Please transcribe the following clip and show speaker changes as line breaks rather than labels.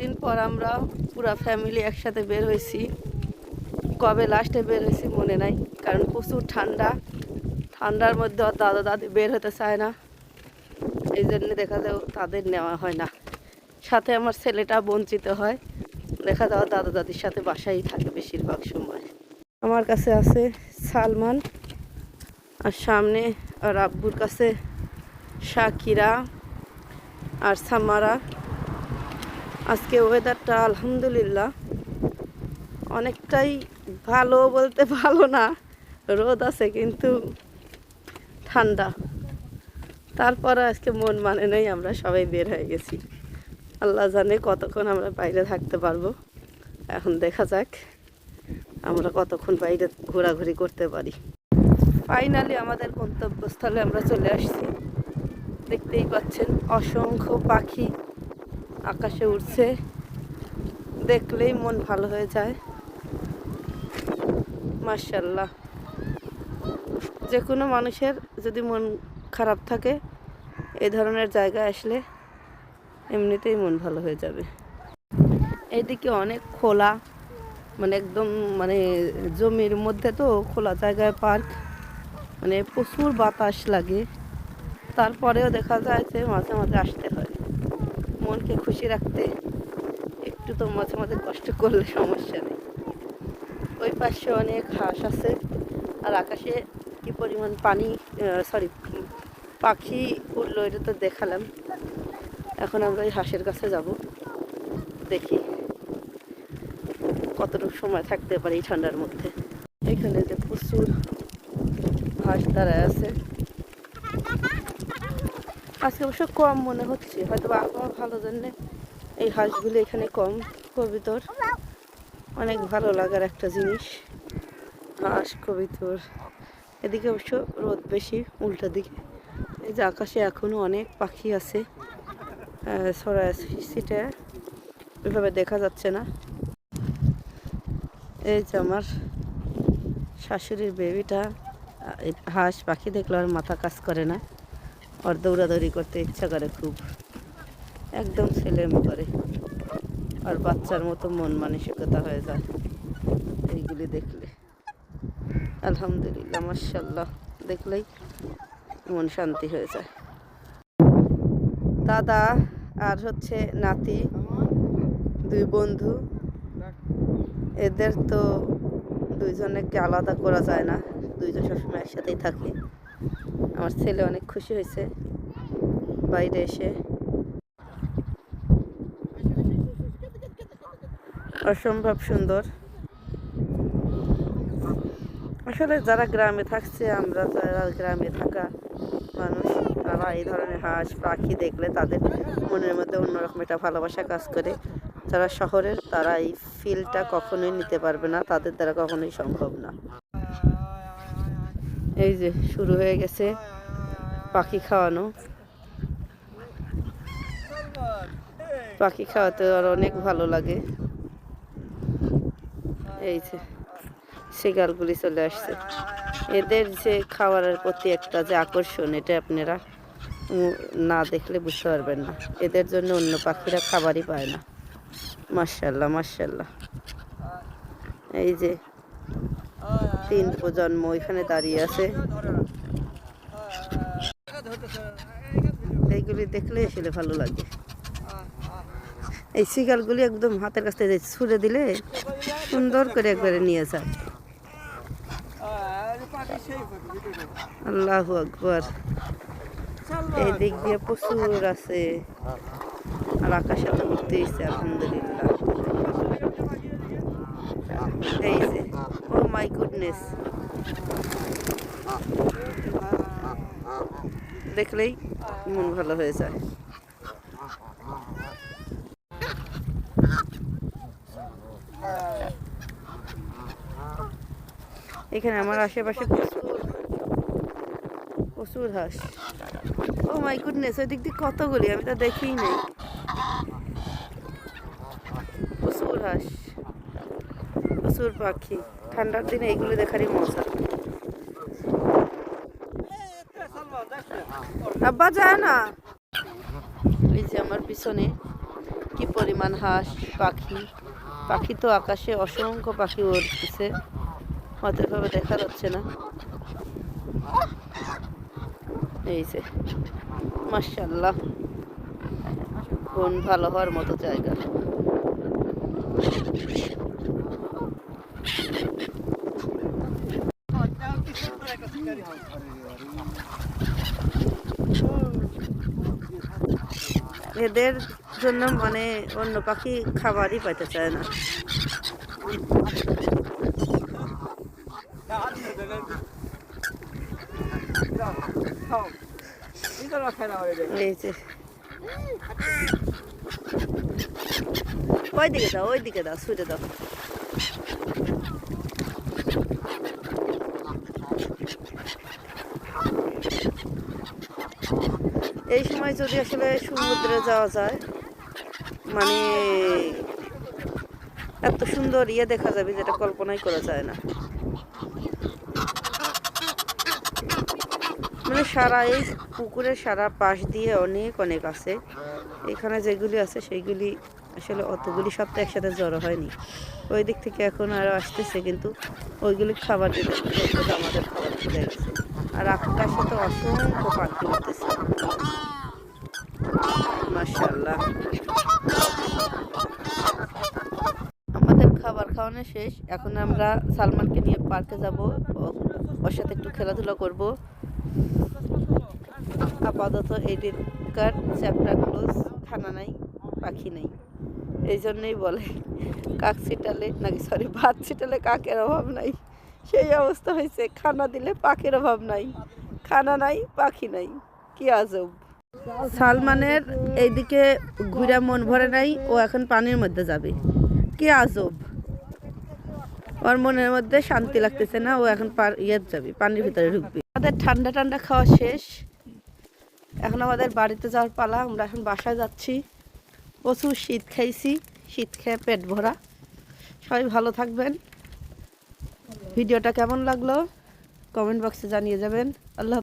অনেকদিন পর আমরা পুরা ফ্যামিলি একসাথে বের হয়েছি। কবে লাস্টে বের হয়েছি মনে নাই, কারণ প্রচুর ঠান্ডা। ঠান্ডার মধ্যে দাদা দাদি বের হতে চায় না। এই জন্য দেখা যায় তাদের নেওয়া হয় না। সাথে আমার ছেলেটা বঞ্চিত হয়। দেখা যাওয়া দাদা দাদির সাথে বাসায় থাকে বেশিরভাগ সময়। আমার কাছে আছে সালমান আর সামনে আর আব্বুর কাছে শাকিরা আর সামারা। আজকে ওয়েদারটা আলহামদুলিল্লাহ অনেকটাই ভালো বলতে ভালো না। রোদ আছে কিন্তু ঠান্ডা। তারপরে আজকে মন মানে নেই, আমরা সবাই বের হয়ে গেছি। আল্লাহ জানে কতক্ষণ আমরা বাইরে থাকতে পারব। এখন দেখা যাক আমরা কতক্ষণ বাইরে ঘোরাঘুরি করতে পারি। ফাইনালি আমাদের গন্তব্যস্থলে আমরা চলে আসছি। দেখতেই পাচ্ছেন অসংখ্য পাখি। আকাশে উড়ছে। দেখলেই মন ভালো হয়ে যায়। মার্শাল্লাহ যে কোনো মানুষের যদি মন খারাপ থাকে এই ধরনের জায়গায় আসলে এমনিতেই মন ভালো হয়ে যাবে। এদিকে অনেক খোলা মানে একদম মানে জমির মধ্যে তো খোলা জায়গায় পার্ক মানে প্রচুর বাতাস লাগে। তারপরেও দেখা যায় যে মাঝে মাঝে আসতে হয়। মনকে খুশি রাখতে একটু তো মাঝে মাঝে কষ্ট করলে সমস্যা নেই। ওই পাশে অনেক হাঁস আছে আর আকাশে কি পরিমাণ পানি সরি পাখি উঠল এটা তো দেখালাম। এখন আমরা ওই হাঁসের কাছে যাব, দেখি কতটুকু সময় থাকতে পারি এই ঠান্ডার মধ্যে। এখানে যে প্রচুর হাঁস দাঁড়ায় আছে। আজকে অবশ্য কম মনে হচ্ছে হয়তো আবহাওয়া ভালো জন্য এই হাঁসগুলো এখানে কম, কবিতর। অনেক ভালো লাগার একটা জিনিস, হাঁস, কবিতর। এদিকে অবশ্য রোদ বেশি উল্টা দিকে। এই যে আকাশে এখনও অনেক পাখি আছে সরাই সিটে ওইভাবে দেখা যাচ্ছে না। এই যে আমার শাশুড়ির বেবিটা হাঁস পাখি দেখলে আর মাথা কাজ করে না। ওর দৌড়াদৌড়ি করতে ইচ্ছা করে খুব। একদম ছেলেম করে। আর বাচ্চার মতো মন মানসিকতা হয়ে যায় এইগুলি দেখলে। আলহামদুলিল্লাহ মার্শাল্লাহ দেখলেই মন শান্তি হয়ে যায়। দাদা আর হচ্ছে নাতি, দুই বন্ধু, এদের তো দুইজনকে আলাদা করা যায় না। দুইজন সবসময় একসাথেই থাকে। আমার ছেলে অনেক খুশি হয়েছে বাইরে এসে। অসম্ভব সুন্দর। আসলে যারা গ্রামে থাকছে, আমরা যারা গ্রামে থাকা মানুষ, তারা এই ধরনের হাঁস, পাখি দেখলে তাদের মনের মধ্যে অন্যরকম একটা ভালোবাসা কাজ করে। যারা শহরের, তারা এই ফিলটা কখনোই নিতে পারবে না, তাদের দ্বারা কখনোই সম্ভব না। এই যে শুরু হয়ে গেছে পাখি খাওয়ানো। পাখি খাওয়াতে আর অনেক ভালো লাগে। এই যে শিকারগুলি চলে আসছে। এদের যে খাবারের প্রতি একটা যে আকর্ষণ, এটা আপনারা না দেখলে বুঝতে পারবেন না। এদের জন্য অন্য পাখিরা খাবারই পায় না। মার্শাল্লাহ মার্শাল্লাহ এই যে তিন প্রজন্ম ওইখানে দাঁড়িয়ে আছে। এইগুলি দেখলে আসলে ভালো লাগে। এই শিকারগুলি একদম হাতের কাছ থেকে ছুঁড়ে দিলে সুন্দর করে একবারে নিয়ে যায়। আল্লাহ আকবর। এই দিক দিয়ে প্রচুর আছে। আর আকাশে তো উঠতেইছে আলহামদুলিল্লাহ। এই যে মাই গুডনেস দেখলেই মন ভালো হয়ে যায়। এখানে আমার আশেপাশে প্রচুর প্রচুর হাঁস। ও মাই গুডনেস ওই দিক দিয়ে কতগুলি আমি তো দেখিই নাই। প্রচুর হাঁস, প্রচুর পাখি। ঠান্ডার দিনে এইগুলো দেখারই মজা। আব্বা যায় না। এই যে আমার পিছনে কি পরিমাণ হাঁস, পাখি। পাখি তো আকাশে অসংখ্য পাখি উড়তেছে। অতভাবে দেখা যাচ্ছে না। এই যে মার্শাল্লাহ কোন ভালো হওয়ার মতো জায়গা। এদের জন্য মানে অন্য পাখি খাবারই পাইতে চায় না। ওই দিকে দাও? ওই দিকে দাও সুইটে দাও। এই সময় যদি আসলে সমুদ্রে যাওয়া যায় মানে এত সুন্দর ইয়ে দেখা যাবে যেটা কল্পনাই করা যায় না। মানে সারা এই পুকুরের সারা পাশ দিয়ে অনেক অনেক আছে। এখানে যেগুলি আছে সেইগুলি আসলে অতগুলি সব তো একসাথে জড়ো হয়নি। ওই দিক থেকে এখন আরও আসতেছে, কিন্তু ওইগুলি খাবার দিতে আমাদের খাবার আর আকাশে তো অসংখ্য পাখি উঠতেছে মাশাল্লাহ আমাদের খাবার খাওয়ানো শেষ। এখন আমরা সালমানকে নিয়ে পার্কে যাব। ওর সাথে একটু খেলাধুলা করব। আপাতত এই দিনকার চ্যাপ্টার ক্লোজ খানা নাই, পাখি নেই। এই জন্যই বলে, কাক ছিটালে, নাকি সরি, ভাত ছিটালে কাকের অভাব নাই। সেই অবস্থা হয়েছে, খানা দিলে পাখির অভাব নাই। খানা নাই, পাখি নাই। কি আজব। সালমানের এইদিকে ঘুরা মন ভরে নাই, ও এখন পানির মধ্যে যাবে। কি আজব। ওর মনের মধ্যে শান্তি লাগতেছে না, ও এখন ইয়ে যাবে, পানির ভিতরে ঢুকবে। আমাদের ঠান্ডা ঠান্ডা খাওয়া শেষ। এখন আমাদের বাড়িতে যাওয়ার পালা, আমরা এখন বাসায় যাচ্ছি। প্রচুর শীত খাইছি, শীত খেয়ে পেট ভরা। সবাই ভালো থাকবেন। ভিডিওটা কেমন লাগল? কমেন্ট বক্সে জানিয়ে যাবেন। আল্লাহ